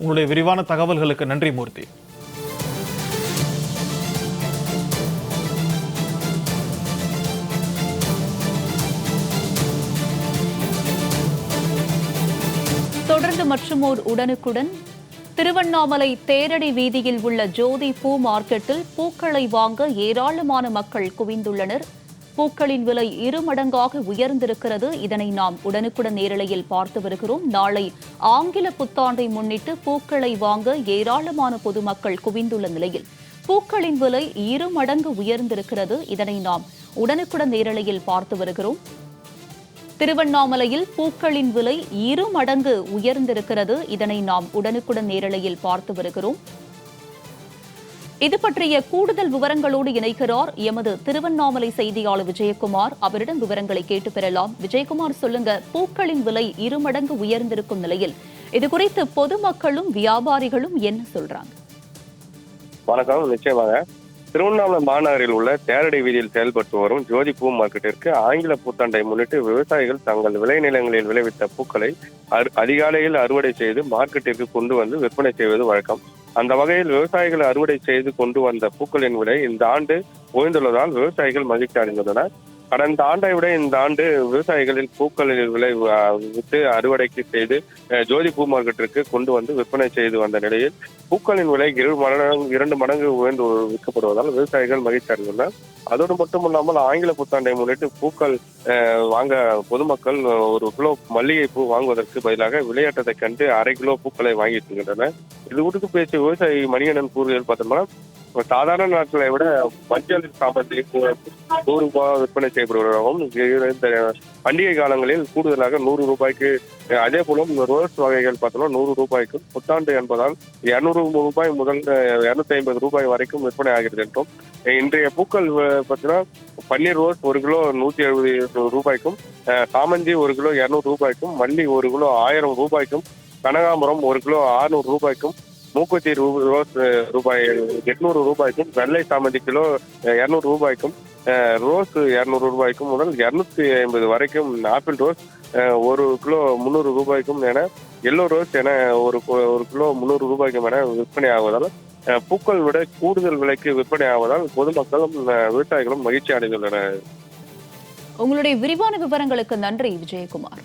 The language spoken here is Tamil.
உங்களுடைய விரிவான தகவல்களுக்கு நன்றி மூர்த்தி. தொடர்ந்து மற்றுமோர் உடனுக்குடன் திருவண்ணாமலை தேரடி வீதியில் உள்ள ஜோதி பூ மார்க்கெட்டில் பூக்களை வாங்க ஏராளமான மக்கள் குவிந்துள்ளனர். பூக்களின் விலை இருமடங்காக உயர்ந்திருக்கிறது. இதனை நாம் உடனுக்குடன் நேரலையில் பார்த்து வருகிறோம். நாளை ஆங்கில புத்தாண்டை முன்னிட்டு பூக்களை வாங்க ஏராளமான பொதுமக்கள் குவிந்துள்ள நிலையில் பூக்களின் விலை இரு மடங்கு உயர்ந்திருக்கிறது. இதனை நாம் உடனுக்குடன் நேரலையில் பார்த்து வருகிறோம். திருவண்ணாமலையில் பூக்களின் விலை இரு மடங்கு உயர்ந்திருக்கிறது. இதனை நாம் உடனுக்குடன் நேரலையில் பார்த்து வருகிறோம். இது பற்றிய கூடுதல் விவரங்களோடு இணைக்கிறார் எமது திருவண்ணாமலை செய்தியாளர் விஜயகுமார். அவரிடம் விவரங்களை கேட்டு பெறலாம். விஜயகுமார் சொல்லுங்க பூக்களின் விலை இருமடங்கு உயர்ந்திருக்கும் நிலையில். இது குறித்து பொதுமக்களும் வியாபாரிகளும் என்ன சொல்றாங்க? வணக்கம் நிச்சயமாக. திருவண்ணாமலை மாநகரில் உள்ள தேரடி வீதியில் செயல்பட்டு வரும் ஜோதி பூ மார்க்கெட்டிற்கு ஆங்கில புத்தாண்டை முன்னிட்டு விவசாயிகள் தங்கள் விளைநிலங்களில் விளைவித்த பூக்களை அதிகாலையில் அறுவடை செய்து மார்க்கெட்டிற்கு கொண்டு வந்து விற்பனை செய்வது வழக்கம். அந்த வகையில் விவசாயிகள் அறுவடை செய்து கொண்டு வந்த பூக்களின் விலை இந்த ஆண்டு உயர்ந்துள்ளதால் விவசாயிகள் மகிழ்ச்சி அடைந்துள்ளனர். கடந்த ஆண்டை விட இந்த ஆண்டு விவசாயிகளின் பூக்களின் விலை விட்டு அறுவடைக்கு செய்து ஜோதி பூ மார்க்கெட்டிற்கு கொண்டு வந்து விற்பனை செய்து வந்த நிலையில் பூக்களின் விலை இரு மடங்கு இரண்டு மடங்கு உயர்ந்து விற்கப்படுவதால் விவசாயிகள் மகிழ்ச்சி அடைந்துள்ளனர். அதோடு மட்டும் இல்லாமல் ஆங்கில புத்தாண்டை முன்னிட்டு பூக்கள் வாங்க பொதுமக்கள் ஒரு கிலோ மல்லிகை பூ வாங்குவதற்கு பதிலாக விளையாட்டத்தை கண்டு அரை கிலோ பூக்களை வாங்கி இருக்கின்றன இது குறித்து பேசிய விவசாயி மணிகண்டன் கூறுதல் பார்த்தோம்னா சாதாரண நாட்களை விட மஞ்சள் சாம்பத்தை நூறு ரூபாய் விற்பனை செய்யப்படுவதாகவும் இது இந்த பண்டிகை காலங்களில் கூடுதலாக நூறு ரூபாய்க்கு அதே போல ரோஸ் வகைகள் பார்த்தோம்னா நூறு ரூபாய்க்கும் புத்தாண்டு என்பதால் இருநூறு ரூபாய் முதல் இருநூத்தி ஐம்பது ரூபாய் வரைக்கும் விற்பனை ஆகிறது என்றும் இன்றைய பூக்கள் பார்த்தீங்கன்னா பன்னீர் ரோஸ் ஒரு கிலோ நூத்தி எழுபது ரூபாய்க்கும் சாமந்தி ஒரு கிலோ இரநூறு ரூபாய்க்கும் மல்லி ஒரு கிலோ ஆயிரம் ரூபாய்க்கும் கனகாம்பரம் ஒரு கிலோ ஆறுநூறு ரூபாய்க்கும் மூக்குத்தி ரூ- ரோஸ் ரூபாய் எட்நூறு ரூபாய்க்கும் வெள்ளை சாமந்தி கிலோ இரநூறு ரூபாய்க்கும் ரோஸ் இரநூறு ரூபாய்க்கும் முதல் இரநூத்தி ஐம்பது வரைக்கும் ஆப்பிள் ரோஸ் ஒரு கிலோ முந்நூறு ரூபாய்க்கும் என எல்லோ ரோஸ் என ஒரு ஒரு கிலோ முந்நூறு ரூபாய்க்கும் என விற்பனை ஆவதால் பூக்கள் விட கூடுதல் விலைக்கு விற்பனை ஆவதால் பொதுமக்களும் விவசாயிகளும் மகிழ்ச்சி அடைந்துள்ளனர். உங்களுடைய விரிவான விவரங்களுக்கு நன்றி விஜயகுமார்.